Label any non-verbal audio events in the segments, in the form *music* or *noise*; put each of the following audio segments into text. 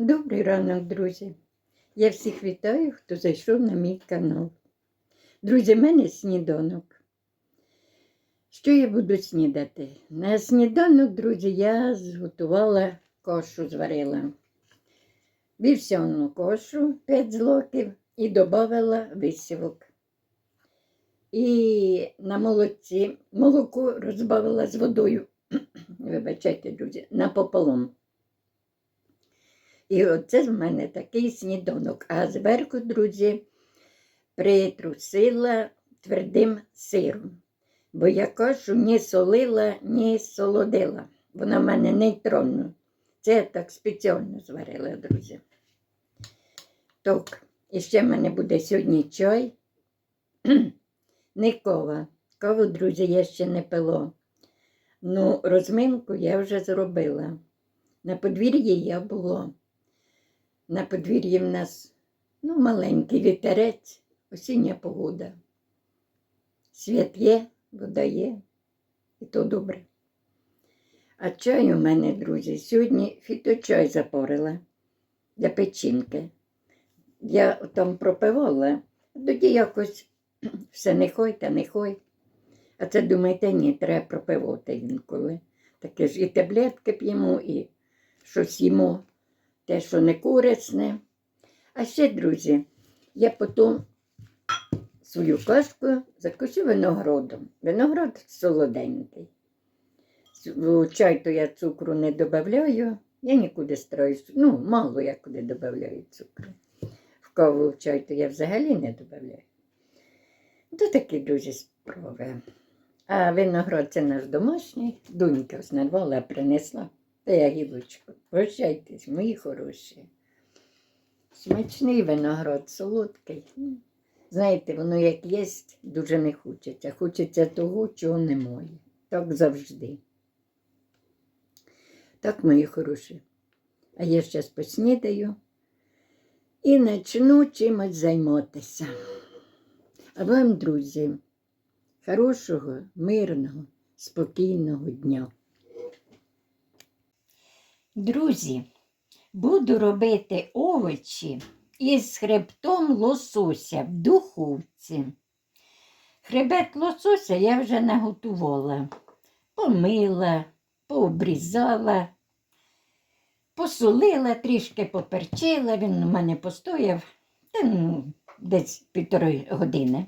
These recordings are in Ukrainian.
Добрий ранок, друзі. Я всіх вітаю, хто зайшов на мій канал. Друзі, в мене сніданок. Що я буду снідати? На сніданок, друзі, я зготувала кашу, зварила. Вівсяну кашу 5 злоків і додала висівок. І на молоці молоко розбавила з водою. *clears throat* Вибачайте, друзі, напополам. І оце в мене такий сніданок. А зверху, друзі, притрусила твердим сиром. Бо я кашу ні солила, ні солодила. Вона в мене нейтральна. Це я так спеціально зварила, друзі. Так, і ще в мене буде сьогодні чай. *clears throat* Не кава. Каву, друзі, я ще не пила. Ну, розминку я вже зробила. На подвір'ї я була. На подвір'ї в нас ну, маленький вітерець, осіння погода. Світ є, вода є, і то добре. А чай у мене, друзі, сьогодні фіточай запорила для печінки. Я там пропивала, тоді якось *clears throat* все не хой та не хой. А це думаєте, ні, треба пропивати інколи. Таке ж і таблетки п'ємо, і щось їмо те, що не корисне. А ще, друзі, я потім свою кашку закусю виноградом. Виноград солоденький. Чай то я цукру не додаю, я нікуди строю, ну, мало я куди додаю цукру. В каву в чай то я взагалі не додаю. То такі друзі справи. А виноград це наш домашній. Донька знарвала, принесла. Та я гілочку. Прощайтесь, мої хороші. Смачний виноград, солодкий. Знаєте, воно як є, дуже не хочеться. Хочеться того, чого немає. Так завжди. Так, мої хороші. А я зараз поснідаю і почну чимось займатися. А вам, друзі, хорошого, мирного, спокійного дня. Друзі, буду робити овочі із хребтом лосося в духовці. Хребет лосося я вже наготувала, помила, пообрізала, посолила, трішки поперчила, він у мене постояв та, ну, десь півтори години.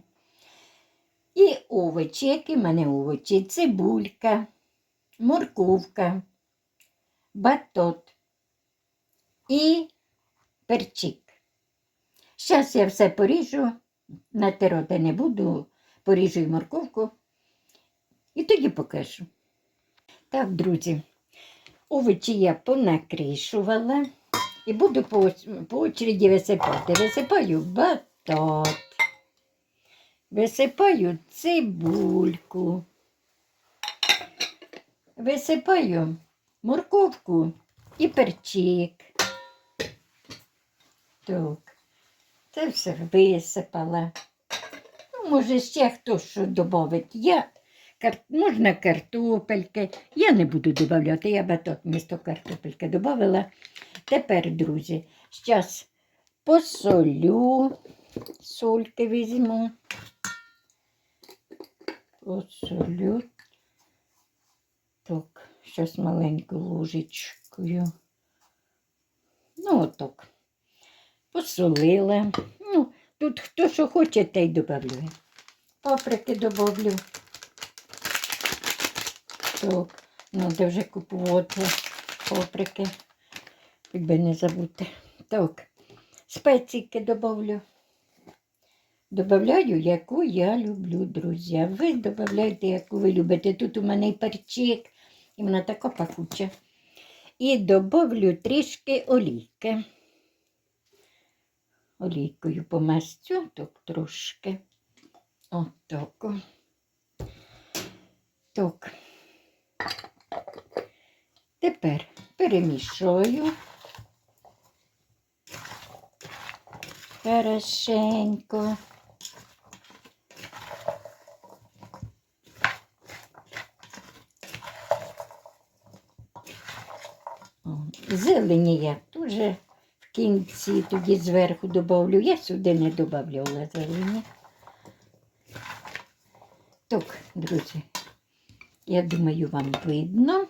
І овочі, які в мене овочі, цибулька, морковка батот і перчик. Зараз я все поріжу, натирати не буду, поріжу і морковку і тоді покажу. Так, друзі, овочі я понакришувала і буду по, по очереді висипати. Висипаю батот, висипаю цибульку, висипаю морковку і перчик. Так, це все висипала. Ну, може, ще хто що додавить. Я кар... можна картопельки. Я не буду додавати, я баток місто картопельки додавала. Тепер, друзі, зараз посолю, сольки візьму. Посолю. Так. Щось маленькою ложечкою. Ну, отак. Посолила. Ну, тут хто що хоче, те й додає. Паприки додавлю. Так, треба вже купувати паприки, якби не забути. Так, спеційки додавлю. Добавляю, яку я люблю, друзі. Ви додавайте, яку ви любите. Тут у мене і перчик. Вона така пахуча. І добавлю трішки олійки. Олійкою помастю, так трошки. Отак. Так. Тепер перемішую. Хорошенько. Зелені я дуже кінці тоді зверху добавлю. Я сюди не додавала зелені. Так, друзі, я думаю, вам видно.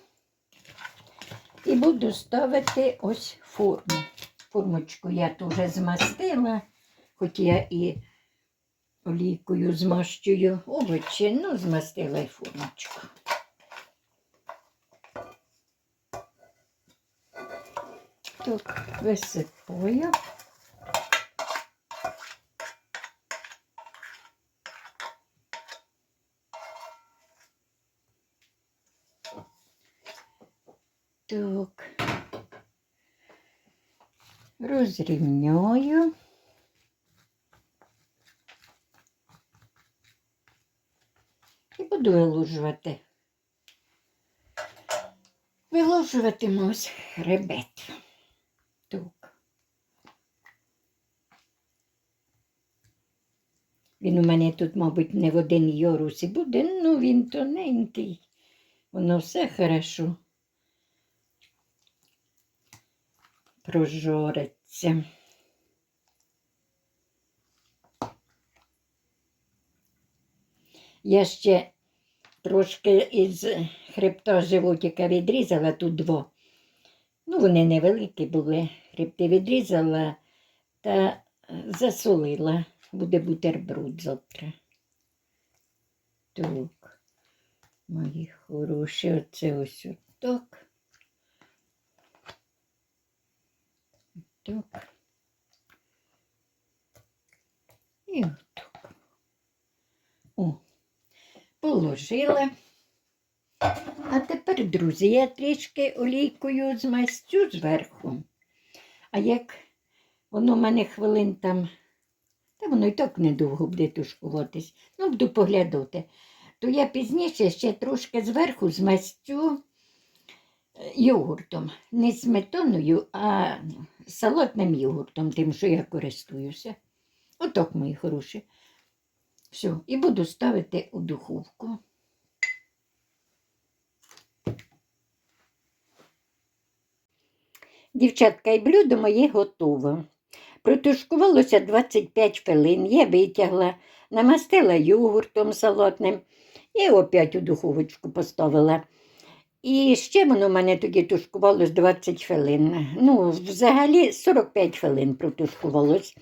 І буду ставити ось форму. Формочку я теж змастила, хоч я і олійкою змащую овочі, ну, змастила і формочку. Так, висипаю. Так. Розрівняю. І буду виложувати. виложуватимусь хребет. Так. Він у мене тут, мабуть, не в один йорусі буде, ну він тоненький. Воно все хорошо прожориться. Я ще трошки із хребта животика відрізала тут дво. Ну, вони невеликі були. Хребти відрізала та засолила. Буде бутерброд завтра. Так, мої хороші, оце ось отак. Так. І отак. О, положила. А тепер, друзі, я трішки олійкою змастю зверху. А як воно в мене хвилин там, та воно і так недовго буде тушкуватись, ну, буду поглядати, то я пізніше ще трошки зверху змастю е, йогуртом. Не сметаною, а салатним йогуртом, тим, що я користуюся. Отак, мої хороші. Все, і буду ставити у духовку. Дівчатка, і блюдо моє готове. Протушкувалося 25 хвилин, я витягла, намастила йогуртом салатним і опять у духовочку поставила. І ще воно в мене тоді тушкувалось 20 хвилин. Ну, взагалі 45 хвилин протушкувалось.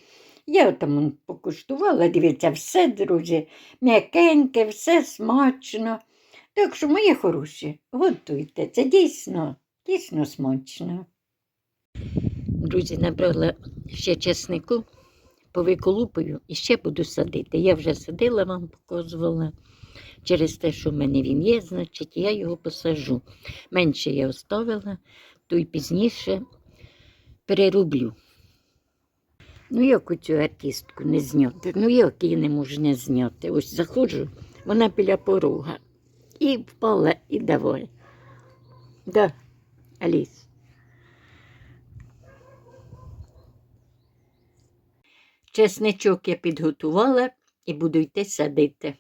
Я там покуштувала, дивіться, все, друзі, м'якеньке, все смачно. Так що, мої хороші, готуйте. Це дійсно, дійсно смачно. Друзі, набрала ще чеснику, повиколупую і ще буду садити. Я вже садила, вам показувала. Через те, що в мене він є, значить, я його посажу. Менше я оставила, то й пізніше перероблю. Ну, як цю артистку не зняти? Ну, як її не можу не зняти? Ось заходжу, вона біля порога. І впала, і давай. Да, Аліс. Чесничок я підготувала і буду йти садити.